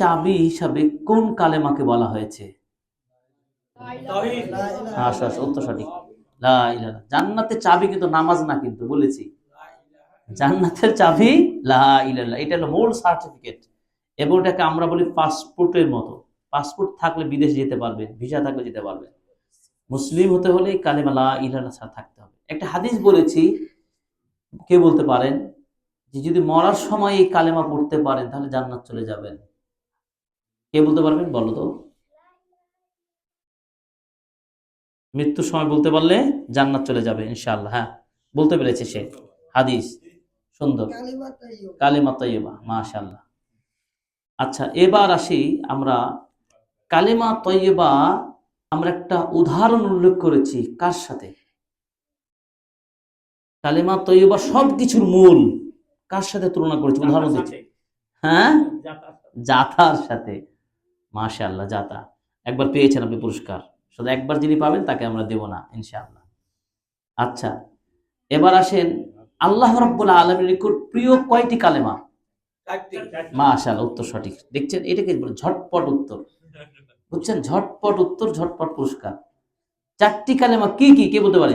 চাবি হিসাবে কোন কালেমাকে বলা হয়েছে? জান্নাতের চাবি কিন্তু নামাজ না কিন্তু, বলেছি। জান্নাতের চাবি লা ইলাহা। এটা হলো মূল সার্টিফিকেট এবং এটাকে আমরা বলি পাসপোর্টের মতো। পাসপোর্ট থাকলে বিদেশে যেতে পারবেন ভিসা থাকলে যেতে পারবে। মুসলিম হতে হলে কালেমা লা ছাড়া থাকতে হবে। একটা হাদিস বলেছি, কে বলতে পারেন? যে যদি মরার সময় এই কালেমা পড়তে পারেন, তাহলে জান্নাত চলে যাবেন। কে বলতে পারবেন বলো তো? মৃত্যুর সময় বলতে পারলে জান্নাত চলে যাবে ইনশাআল্লাহ হ্যাঁ বলতে পেরেছে সে। হাদিস সুন্দর। কালিমা তৈবা মাশাল্লাহ আচ্ছা এবার আসি আমরা কালিমা তৈবা আমরা একটা উদাহরণ উল্লেখ করেছি কার সাথে? কালিমা তৈবা সব কিছুর মূল কার সাথে তুলনা করেছি? উদাহরণ দিচ্ছি। হ্যাঁ? জাতার সাথে। মাশাআল্লাহ জাতা একবার পেয়েছেন আপনি পুরস্কার। শুধু একবার যিনি পাবেন তাকে আমরা দেব না ইনশাআল্লাহ। আচ্ছা এবার আসেন আল্লাহ রব্বুল আলমীর নিকট প্রিয় কয়টি কালেমা? মাশাআল্লাহ উত্তর সঠিক। দেখছেন এটাকে ঝটপট উত্তর? বুঝছেন ঝটপট উত্তর ঝটপট পুরস্কার। চারটি কালেমা কি কি কে বলতে পারে?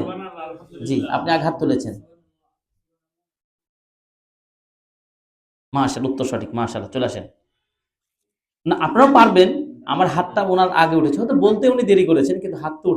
জি আপনি আঘাত তুলেছেন। মাশাল উত্তর সঠিক মাশাল চলে আসেন। না, আপনারাও পারবেন। আমার হাতটা ওনার আগে উঠেছে। হয়তো বলতে উনি দেরি করেছেন, কিন্তু হাত তো